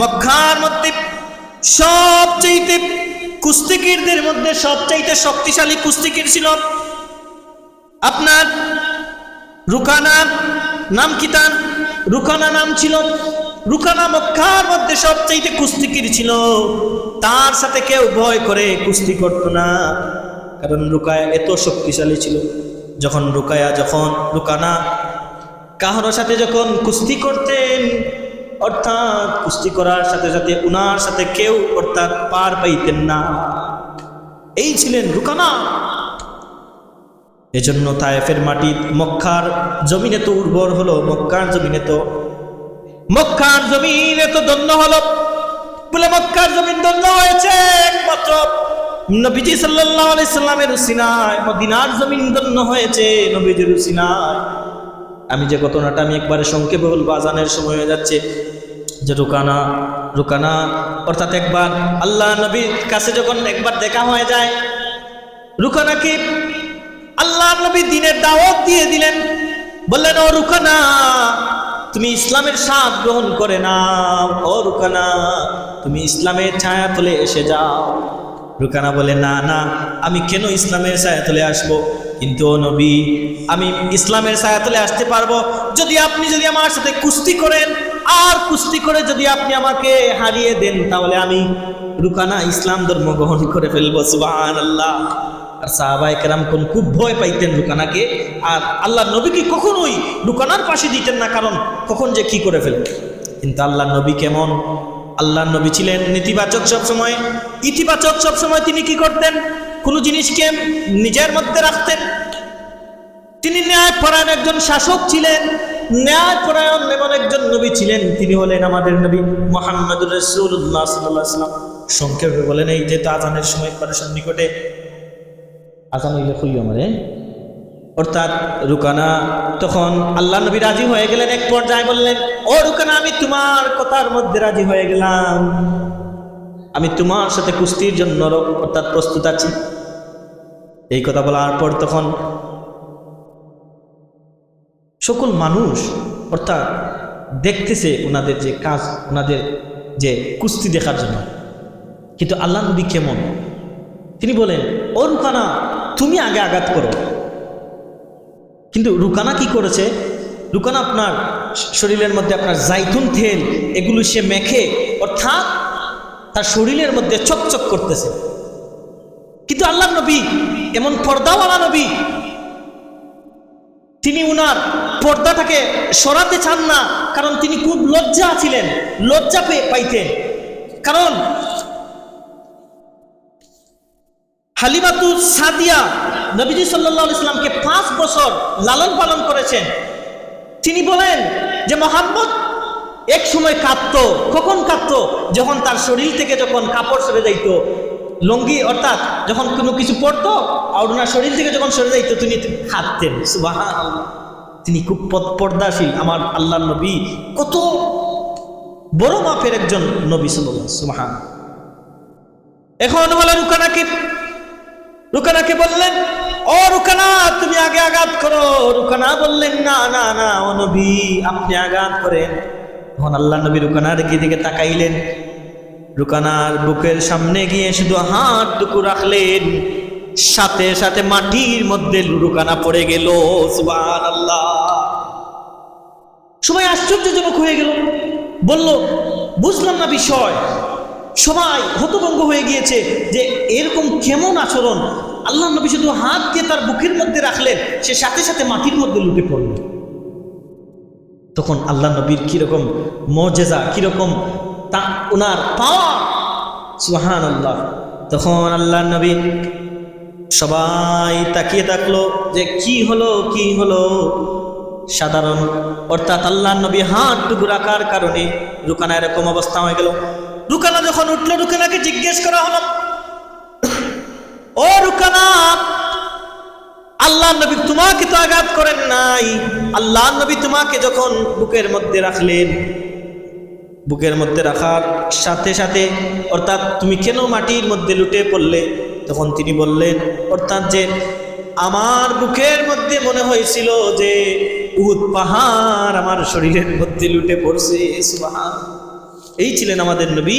মক্কার মধ্যে সবচাইতে কুস্তিগিরদের মধ্যে সবচাইতে শক্তিশালী কুস্তিগির ছিল আপনার রুকানা, নাম কি তার? রুকানা নাম ছিল, রুকানা মক্কার মধ্যে সবচাইতে কুস্তিগির ছিল। তার সাথে কেউ ভয় করে কুস্তি করত না, কারণ রুকায়া এত শক্তিশালী ছিল। যখন রুকায়া, যখন রুকানা কাহারোর সাথে যখন কুস্তি করতেন অর্থাৎ কুস্তি করার সাথে সাথে উনার সাথে কেউ অর্থাৎ পার পাইতেন না। এই ছিলেন রুকানা এজন্য তায়েফের মাটি মক্কার জমিনে তো উর্বর হলো, মক্কার জমিনে তো মক্কার জমিনে তো দন্য হলো। বলে মক্কার জমিন দন্য হয়েছে একমাত্র নবীজি সাল্লাল্লাহু আলাইহি সাল্লামের উসিনায় মদিনার জমিন দন্য হয়েছে নবীজির উসিনায় আমি যে ঘটনাটা আমি একবারে সংক্ষেপে বলব, আজানের সময় হয়ে যাচ্ছে যে রুকানা রুকানা অর্থাৎ একবার আল্লাহ নবীর কাছে যখন একবার দেখা হয়ে যায়, রুকানাকে আল্লাহ নবী দিনের দাওয়াত দিয়ে দিলেন। বললেন, ও রুকানা, তুমি ইসলামের স্বাদ গ্রহণ করে নাও। ও রুকানা, তুমি ইসলামের ছায়া তলে এসে যাও। রুকানা বলে, না না, আমি কেন ইসলামের ছায়া তলে আসব? কিন্তু ও নবী, আমি ইসলামের ছায়া তলে আসতে পারব। যদি আপনি যদি আমার সাথে কুস্তি করেন, আর কুস্তি করে যদি আপনি আমাকে হারিয়ে দেন, তাহলে আমি রুকানা ইসলাম ধর্ম গ্রহণ করে ফেলব সুবাহ আল্লাহ আর সাহাবাই কেরাম কোন খুব ভয় পাইতেন রুকানাকে, আর আল্লাহ নবীকে কখনোই রুকানার পাশে দিতেন না, কারণ কখন যে কি করে ফেলবে। কিন্তু আল্লাহ নবী কেমন? আল্লাহ নবী ছিলেন নেতিবাচক সবসময়। ইতিবাচক সবসময় তিনি কি করতেন? কোনো জিনিসকে নিজের মধ্যে রাখতেন। তিনি ন্যায়পরায়ণ একজন শাসক ছিলেন। ন্যায়পরায়ণ এমন একজন নবী ছিলেন। তিনি হলেন আমাদের নবী মোহাম্মদ রসুল্লাহ সাল্লাহ সাল্লাম। সংক্ষেপে বলেন এই যে আজানের সময় পারেশন নিকটে আজান হইলে আমারে। অর্থাৎ রুকানা, তখন আল্লাহ নবী রাজি হয়ে গেলেন, এক পর্যায়ে বললেন, ও রুকানা, আমি তোমার কথার মধ্যে রাজি হয়ে গেলাম। আমি তোমার সাথে কুস্তির জন্য অর্থাৎ প্রস্তুত আছি। এই কথা বলার পর তখন সকল মানুষ, অর্থাৎ দেখতেছে ওনাদের যে কাজ, ওনাদের যে কুস্তি দেখার জন্য। কিন্তু আল্লাহ নবী কেমন? তিনি বলেন, ও রুকানা, তুমি আগে আঘাত করো। কিন্তু রুকানা কি করেছে? রুকানা আপনার শরীরের মধ্যে আপনার জাইতুন তেল, এগুলো সে মেখে, অর্থাৎ তার শরীরের মধ্যে চকচক করতেছে। কিন্তু আল্লাহ নবী এমন পর্দাওয়ালা নবী। তিনি উনার পর্দাটাকে সরাতে চান না, কারণ তিনি খুব লজ্জা ছিলেন লজ্জা পেয়ে পাইতেন। কারণ হালিমাতু সাদিয়া নবীজি সাল্লাহ ইসলামকে পাঁচ বছর লালন পালন করেছেন। তিনি বলেন যে, মোহাম্মদ এক সময় কাঁদত, কখন কাঁদত? যখন তার শরীর থেকে যখন কাপড় সরে যাইত লঙ্গি, অর্থাৎ যখন কোনো কিছু পড়তো আর ওনার শরীর থেকে যখন সরে যাইতো, তিনি কাঁদতেন সুবাহ তিনি খুব পর্দাশীল। আমার আল্লাহ নবী কত বড় মাপের একজন নবী সাল্লাহ সুবাহ এখন বলে রুকানাকে রুকানাকে বললেন? ও রুকানা, তুমি আগে আঘাত করো। রুকানা বললেন, না না না, ও নবী, আপনি আঘাত করেন। তখন আল্লাহ নবী রুকানার কি দিকে তাকাইলেন। রুকানার বুকের সামনে গিয়ে শুধু হাত টুকু রাখলেন। সাথে সাথে মাটির মধ্যে রুকানা পড়ে গেল। সুবান আল্লাহ সবাই আশ্চর্যজনক হয়ে গেল। বলল, বুঝলাম না বিষয়। সবাই হতভঙ্গ হয়ে গিয়েছে যে এরকম কেমন আচরণ। আল্লাহ নবী শুধু হাত দিয়ে তার বুকের মধ্যে রাখলেন, সে সাথে সাথে মাটির মধ্যে লুটে পড়ল। তখন আল্লাহ নবীর কীরকম মজেজা কীরকম তা ওনার পাওয়া সুহান আল্লাহ তখন আল্লাহ নবী সবাই তাকিয়ে থাকল যে কি হলো কি হলো? সাধারণ, অর্থাৎ আল্লাহ নবী হাত টুকু রাখার কারণে রুকানা এরকম অবস্থা হয়ে গেল। রুকানা যখন উঠল, রুকানাকে জিজ্ঞেস করা হলো, ও রুকানা আল্লাহ নবী তোমাকে তো আঘাত করেন নাই। আল্লাহ নবী তোমাকে যখন বুকের মধ্যে রাখলেন বুকের মধ্যে রাখার সাথে সাথে, অর্থাৎ তুমি কেন মাটির মধ্যে লুটে পড়লে? তখন তিনি বললেন, অর্থাৎ যে আমার বুকের মধ্যে মনে হয়েছিল যে উহুদ পাহাড় আমার শরীরের মধ্যে লুটে পড়ছে এই ছিলেন আমাদের নবী।